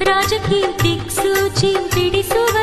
ರಾಜಕೀಯ ದಿಕ್ಸೂಚಿ ಬಿಡಿಸುವ